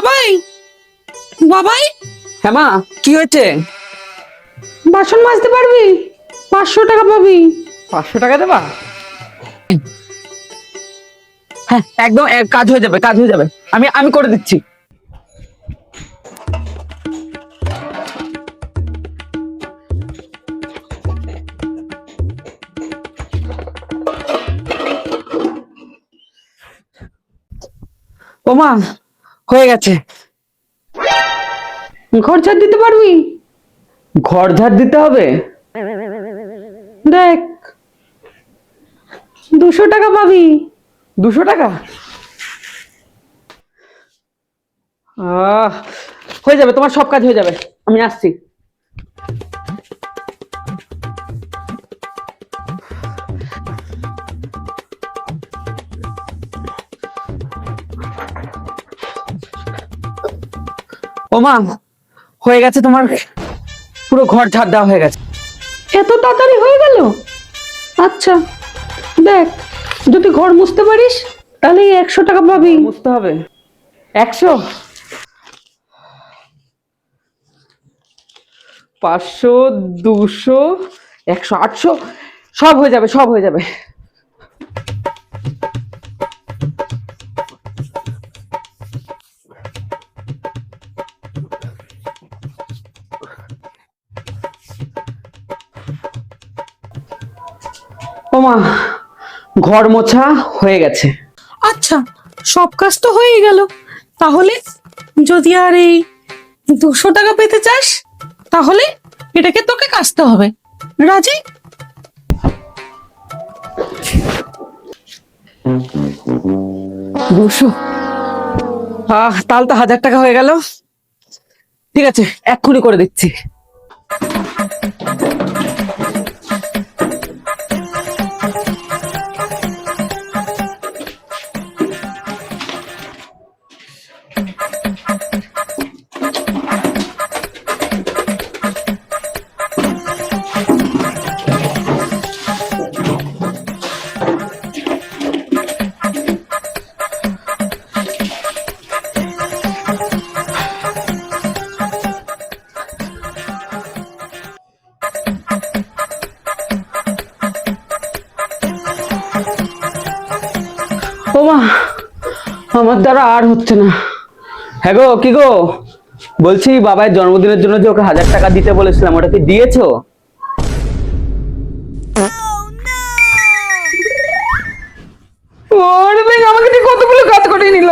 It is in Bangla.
বাবাই! বাবাই! হ্যাঁ মা কি হয়েছে? বাসন মাজতে পারবি? পাঁচশো টাকা পাবি। পাঁচশো টাকা দেবা? হ্যাঁ একদম কাজ হয়ে যাবে কাজ হয়ে যাবে। আমি আমি করে দিচ্ছি। ওমা হয়ে গেছে। ঘর ঝাড় দিতে পারবি? ঘর ঝাড় দিতে হবে? দেখ দুশো টাকা পাবি। দুশো টাকা? আহ, হয়ে যাবে তোমার সব কাজ হয়ে যাবে। আমি আসছি। ওমা হয়ে গেছে তোমার পুরো ঘর ঝাড় দেওয়া হয়ে গেছে। এত তাড়াতাড়ি হয়ে গেল? আচ্ছা দেখ যদি ঘর মুছতে পারিস তাহলে একশো টাকা পাবি। বুঝতে হবে। একশো? পাঁচশো দুশো একশো আটশো সব হয়ে যাবে সব হয়ে যাবে। ওমা ঘর মোছা হয়ে গেছে। আচ্ছা সব কাজ তো হয়েই গেল। তাহলে যদি আর এই দুশো টাকা পেতে চাস তাহলে এটাকে তোকে কাচতে হবে। রাজি? দুশো? আহ তাহলে তো হাজার টাকা হয়ে গেল। ঠিক আছে এক্ষুনি করে দিচ্ছি। ওমা আমার দ্বারা আর হচ্ছে না। হ্যাঁ গো কি গো? বলছি বাবার জন্মদিনের জন্য যে ওকে হাজার টাকা দিতে বলেছিলাম ওটা কি দিয়েছ? ওরে আমাকে কতগুলো কাজ করে নিল।